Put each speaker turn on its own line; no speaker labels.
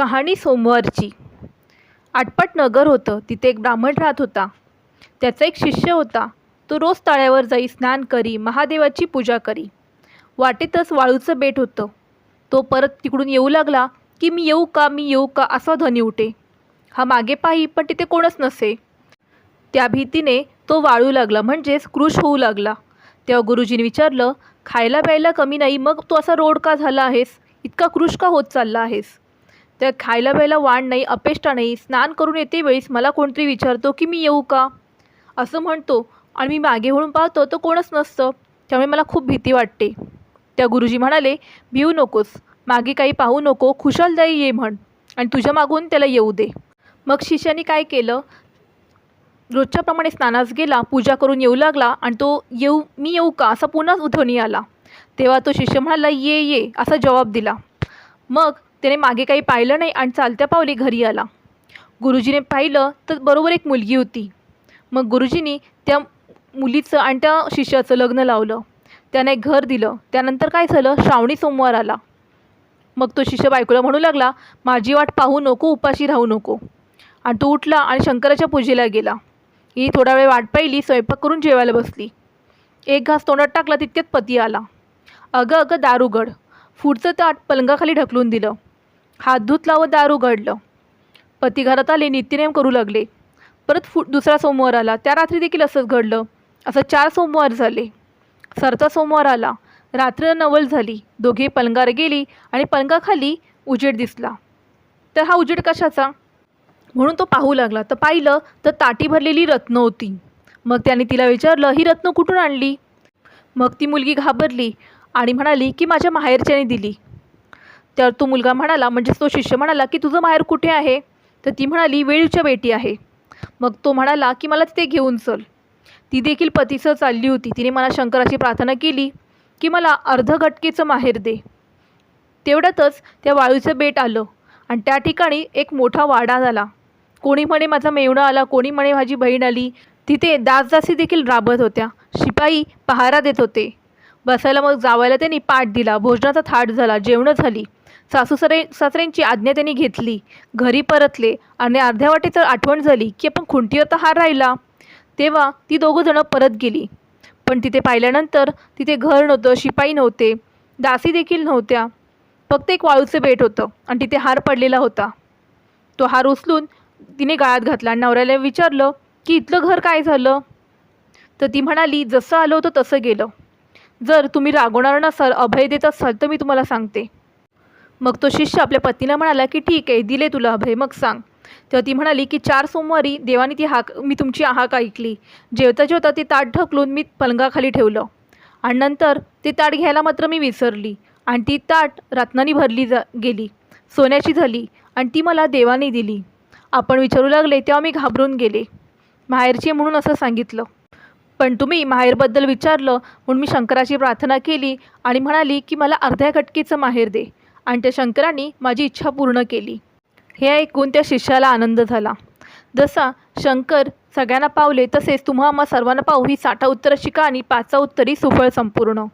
कहाणी सोमवारची. आटपाट नगर होतं तिथे एक ब्राह्मण राहत होता. त्याचा एक शिष्य होता. तो रोज तळ्यावर जाई स्नान करी महादेवाची पूजा करी. वाटेतच वाळूचं बेट होतं. तो परत तिकडून येऊ लागला की मी येऊ का मी येऊ का असा ध्वनी उठे. हा मागे पाही पण तिथे कोणच नसे. त्या भीतीने तो वाळू लागला म्हणजेच क्रुश होऊ लागला. तेव्हा गुरुजीने विचारलं खायला प्यायला कमी नाही मग तू असा रोड का झाला आहेस इतका क्रुश का होत चालला आहेस? त्या खायला प्यायला वाण नाही अपेष्टा नाही स्नान करून येते वेळीस मला कोणतरी विचारतो की मी येऊ का? असं म्हणतो आणि मी मागे वळून पाहतो तर कोणच नसतं. त्यामुळे मला खूप भीती वाटते. त्या गुरुजी म्हणाले भिऊ नकोस. मागे काही पाहू नको. खुशालदायी ये म्हण आणि तुझ्या मागून त्याला येऊ दे. मग शिष्याने काय केलं? रोजच्याप्रमाणे स्नानास गेला पूजा करून येऊ लागला आणि तो येऊ मी येऊ का? असा पुन्हा उधवणी आला. तेव्हा तो शिष्य म्हणाला ये ये असा जबाब दिला. मग त्याने मागे काही पाहिलं नाही आणि चालत्या पावली घरी आला. गुरुजीने पाहिलं तर बरोबर एक मुलगी होती. मग गुरुजींनी त्या मुलीचं आणि त्या शिष्याचं लग्न लावलं. त्याने एक घर दिलं. त्यानंतर काय झालं? श्रावणी सोमवार आला. मग तो शिष्य बायकोला म्हणू लागला माझी वाट पाहू नको उपाशी राहू नको. आणि तो उठला आणि शंकराच्या पूजेला गेला. ही थोडा वेळ वाट पाहिली स्वयंपाक करून जेवायला बसली. एक घास तोंडात टाकला तितक्यात पती आला. अगं अगं दार उघड पुढचं ताट पलंगाखाली ढकलून दिलं. हात धुत लावत दार उघडलं पती घरात आले नित्यनेम करू लागले. परत फु दुसरा सोमवार आला. त्या रात्री देखील असंच घडलं. असं चार सोमवार झाले. सरता सोमवार आला. रात्र नवल झाली. दोघे पलंगावर गेली आणि पलंगाखाली उजेड दिसला. तर हा उजेड कशाचा? म्हणून तो पाहू लागला. तर पाहिलं तर ताटी भरलेली रत्न होती. मग त्याने तिला विचारलं ही रत्न कुठून आणली? मग ती मुलगी घाबरली आणि म्हणाली की माझ्या माहेरच्याने दिली. तर तो मुलगा म्हणाला म्हणजेच तो शिष्य म्हणाला की तुझं माहेर कुठे आहे? तर ती म्हणाली वेळीच्या बेटी आहे. मग तो म्हणाला की मला तिथे घेऊन चल. ती देखील पतीसह चालली होती. तिने मला शंकराची प्रार्थना केली की मला अर्ध घटकेचं माहेर दे. तेवढ्यातच त्या वाळूचं बेट आलं आणि त्या ठिकाणी एक मोठा वाडा झाला. कोणी म्हणे माझा मेवणा आला. कोणी म्हणे माझी बहीण आली. तिथे दासदासी देखील राबत होत्या. शिपाई पहारा देत होते. बसायला मग जावायला त्यांनी पाठ दिला. भोजनाचा थाट झाला. जेवणं झाली. सासूसरे सासऱ्यांची आज्ञा त्यांनी घेतली. घरी परतले आणि अर्ध्या वाटेचं आठवण झाली की आपण खुंटीवर तर हार राहिला. तेव्हा ती दोघं जणं परत गेली. पण तिथे पाहिल्यानंतर तिथे घर नव्हतं शिपाई नव्हते दासी देखील नव्हत्या. फक्त एक वाळूचं बेट होतं आणि तिथे हार पडलेला होता. तो हार उचलून तिने गाळात घातला आणि नवऱ्याला विचारलं की इथलं घर काय झालं? तर ती म्हणाली जसं आलं होतं तसं गेलं. जर तुम्ही रागवणार नसाल अभय देत असाल तर मी तुम्हाला सांगते. मग तो शिष्य आपल्या पत्नीला म्हणाला की ठीक आहे दिले तुला अभय मग सांग. तेव्हा ती म्हणाली की चार सोमवारी देवाने ती हाक मी तुमची हाक ऐकली. जेवता जेवता ते ताट ढकलून मी पलंगाखाली ठेवलं. आणि नंतर ते ताट घ्यायला मात्र मी विसरली. आणि ती ताट रत्नानी भरली जा गेली. सोन्याची झाली. आणि ती मला देवाने दिली. आपण विचारू लागले तेव्हा मी घाबरून गेले. माहेरची म्हणून असं सांगितलं. पण तुम्ही माहेरबद्दल विचारलं म्हणून मी शंकराची प्रार्थना केली आणि म्हणाली की मला अर्ध्या कटकीचं माहेर दे. आणि त्या शंकरांनी माझी इच्छा पूर्ण केली. हे ऐकून त्या शिष्याला आनंद झाला. जसा शंकर सगळ्यांना पावले तसेच तुम्हा आम्हा सर्वांना पाहू ही साठा उत्तर शिका आणि पाचा उत्तरी सुफळ संपूर्ण.